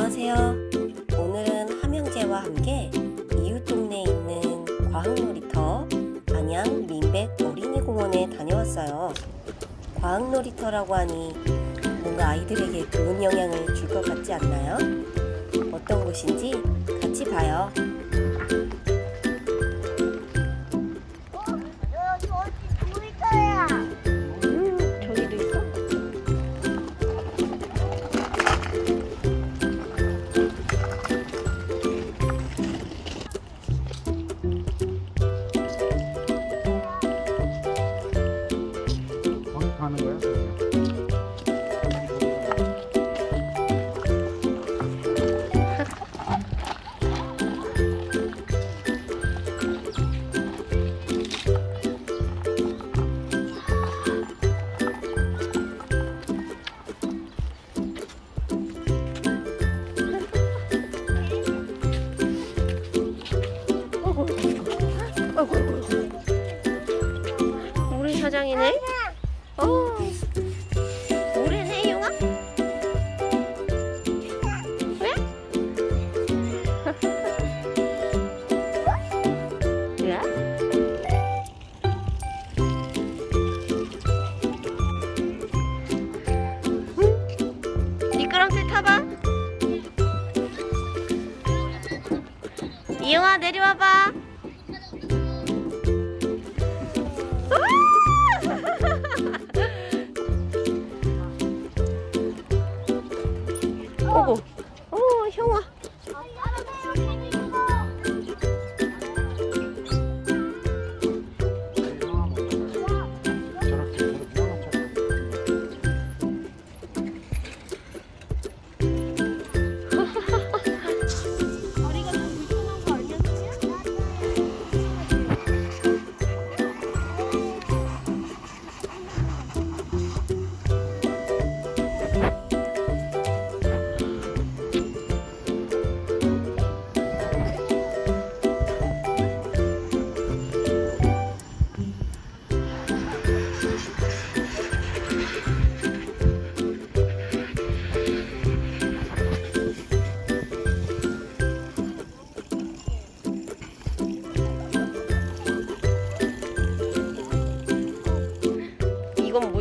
안녕하세요. 오늘은 함영재와 함께 이웃 동네에 있는 과학놀이터 안양 민백 어린이공원에 다녀왔어요. 과학놀이터라고 하니 뭔가 아이들에게 좋은 영향을 줄 것 같지 않나요? 어떤 곳인지 같이 봐요. 이용아 내려와봐. 오고. 어, 형아.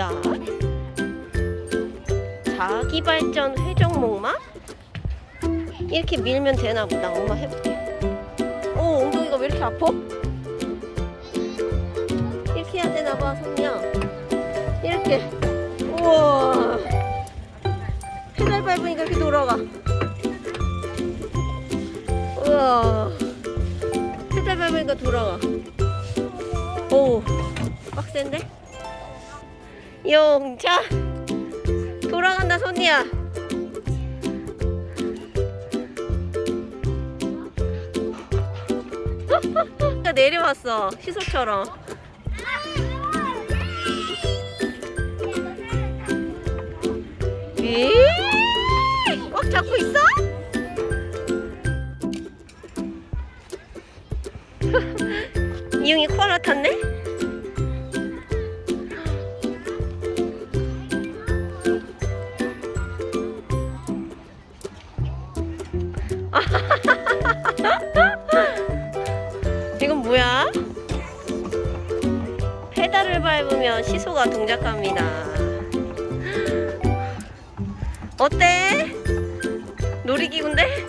뭐야? 자기 발전 회전 목마? 이렇게 밀면 되나 보다. 엄마 해볼게. 오, 엉덩이가 왜 이렇게 아파? 이렇게 해야 되나 봐, 손이야. 이렇게. 우와. 페달 밟으니까 이렇게 돌아가. 우와. 페달 밟으니까 돌아가. 오, 빡센데? 용차. 돌아간다 손이야. 내려왔어 시소처럼 시소가 동작합니다. 어때? 놀이기구인데?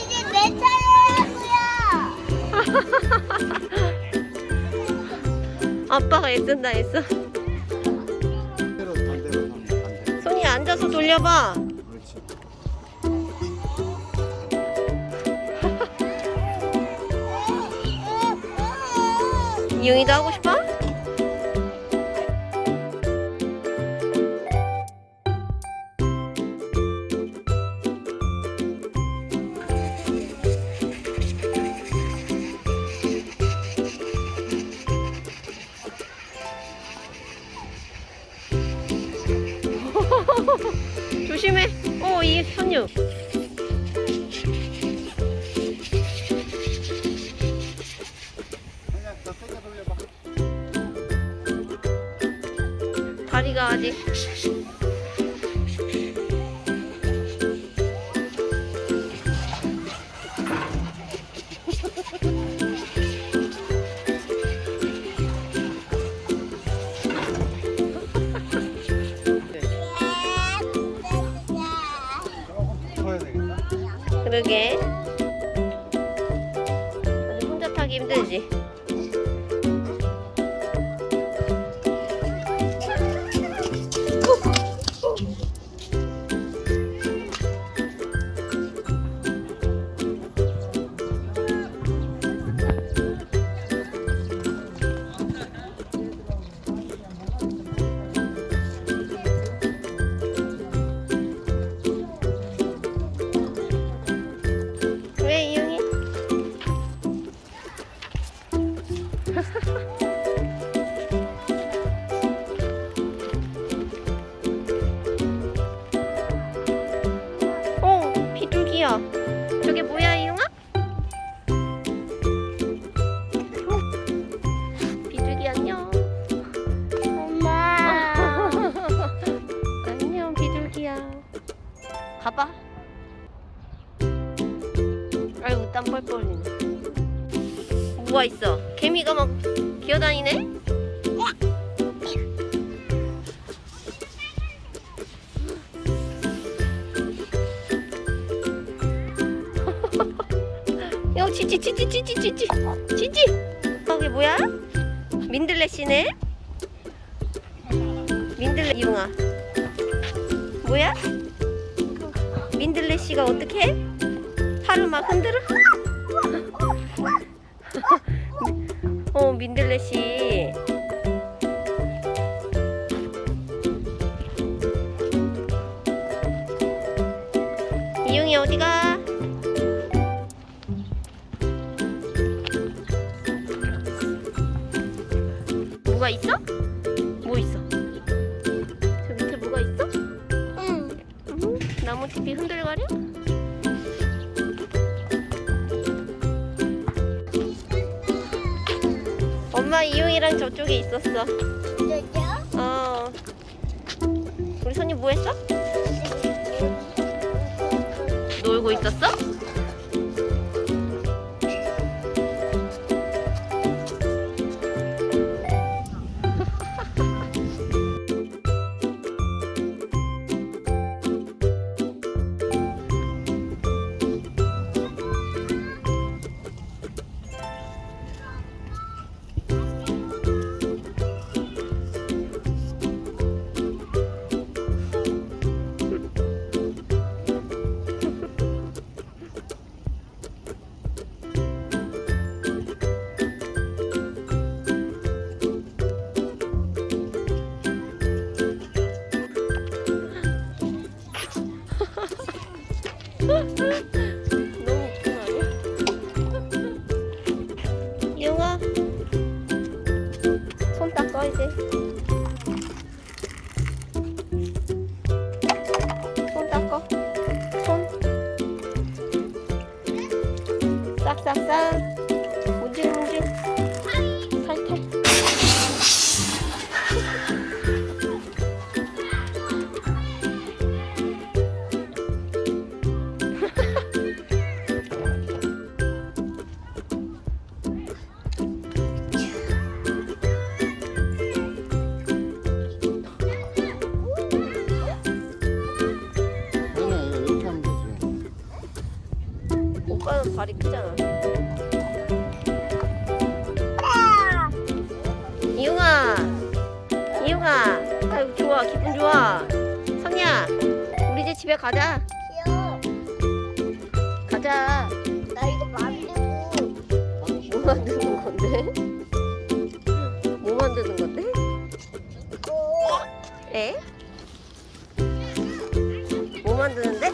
이제 내 차례고요. 아빠가 애쓴다 애써. 반대. 손이 앉아서 돌려봐. 이용이도 하고 싶어? 조심해. 어, 이 현유. 그냥 더 세게 돌려 되겠다. 그러게 아주 혼자 타기 힘들지 가봐. 아이고, 땀 뻘뻘 흘리네. 뭐가 있어? 개미가 막 기어다니네? 야, 치치, 치치, 치치, 치치, 치치. 저게 뭐야? 민들레 씨네? 민들레 이용아. 뭐야? 민들레 씨가 어떻게? 팔을 막 흔들어? 어, 민들레 씨. 이용이 어디가? 뭐가 있어? 뭐 있어? 나무 TV 흔들거려? 엄마 이용이랑 저쪽에 있었어. 진짜요? 어. 우리 손님 뭐 했어? 놀고 있었어? 너무 웃긴 거? 이용아. 손 닦아 이제. 손 닦아. 손. 싹싹싹 발이 크잖아 이용아 이용아 아이고 좋아 기분 좋아 선이야 우리 이제 집에 가자 귀여워. 가자 나 이거 만들고. 뭐 만드는 건데? 뭐 만드는 건데? 이거. 에? 뭐 만드는데?